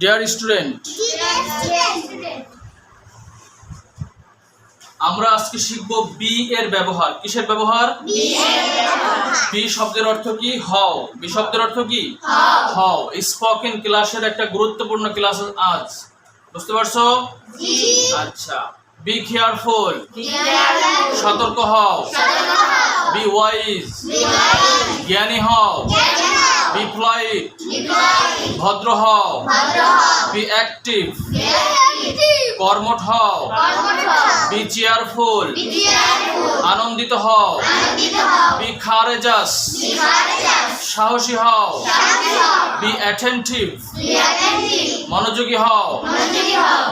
Dear student আমরা আজকে শিখব বি এর ব্যবহার। কিসের ব্যবহার? বি শব্দের অর্থ কি? হও বি শব্দের অর্থ কি? হও স্পোকেন ক্লাসের একটা গুরুত্বপূর্ণ ক্লাস আজ। বুঝতে পারছ? আচ্ছা। বি কেয়ারফুল সতর্ক হও। বি ওয়াইজ জ্ঞানী হও। বি ফ্লাইট ভদ্র হও। বি অ্যাক্টিভ কর্মঠ হও। বি চেয়ারফুল আনন্দিত হও। বি খারেজাস সাহসী হও। বি অ্যাটেন্টিভ মনোযোগী হও।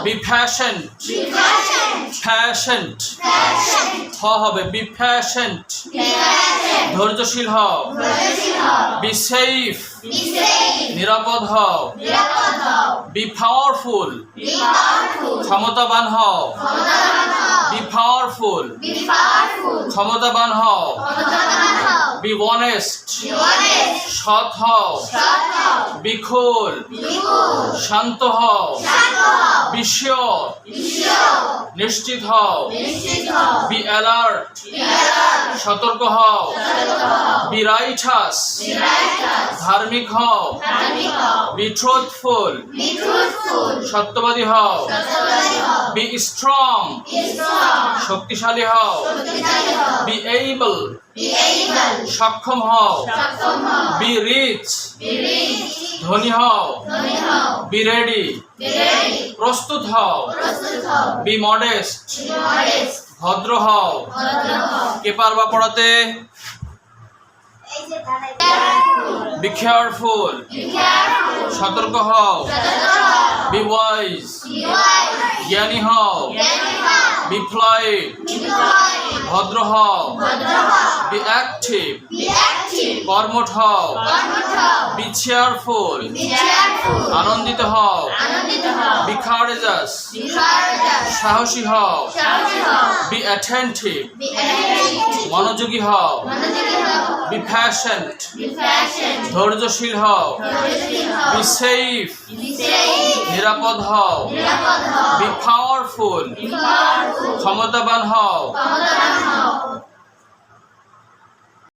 বি ফ্যাশন ফ্যাশন হ হবে। বি ফ্যাশন ধৈর্যশীল হও। বিসেফ নিরাপদ হও। বি পাওয়ারফুল ক্ষমতাবান হও। বি পাওয়ারফুল ক্ষমতাবান হও। বি অনেস্ট সৎ হও। বি খুল শান্ত হও। বিশ্বর নিশ্চিত হও। বি অ্যালার্ট সতর্ক হও। বি রাইটাস ধার্মিক হও। বি ট্রুথফুল সত্যবাদী হও। বি স্ট্রং শক্তিশালী হও। বি এইবল সক্ষম হও। বি রিচ ধনী হও। বি রেডি প্রস্তুত হও। বি মডেস্ট ভদ্র হও। কে পারবা পড়াতে? বি কেয়ারফুল সতর্ক হও। বি ওয়াইজ জ্ঞানী হও। বি ফ্লাইট ভদ্র হও। বি অ্যাক্টিভ কর্মঠ হও। বি চেয়ারফুল আনন্দিত হও। বি কারেজাস সাহসী হও। বি অ্যাটেন্টিভ মনোযোগী হও। বি patient ধৈর্যশীল হও be safe নিরাপদ হও be powerful ক্ষমতাবান হও